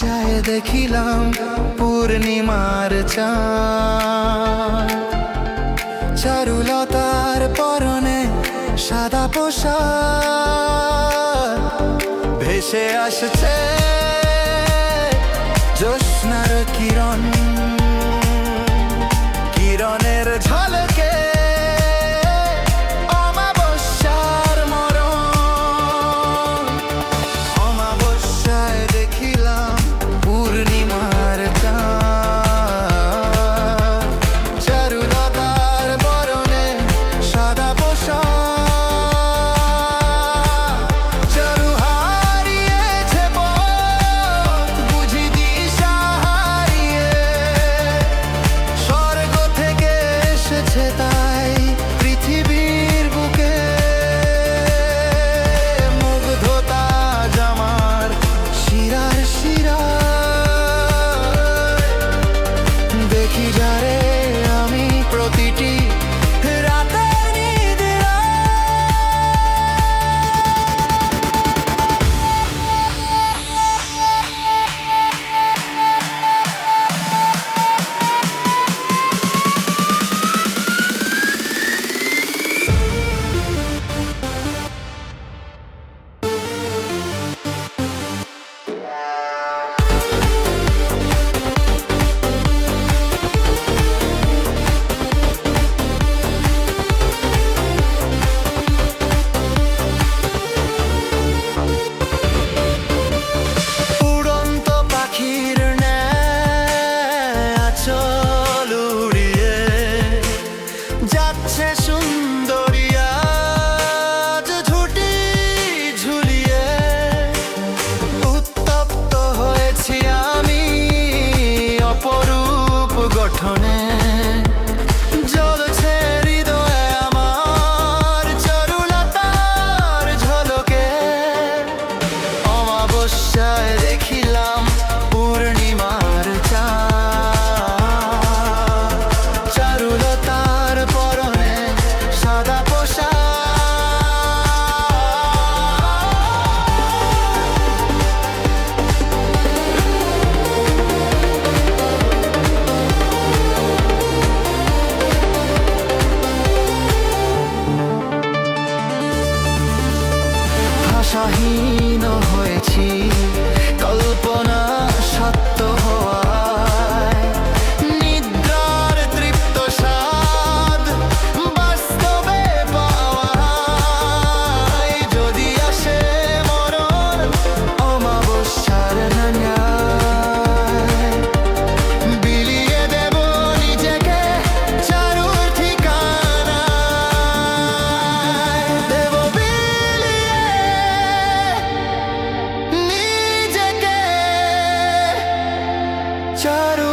আশায় দেখিলাম পূর্ণিমার চাঁদ। চারুলতার পরনে সাদা পোষা ভেসে আসছে জোস্নার কিরণ। turning হয়েছি। चारों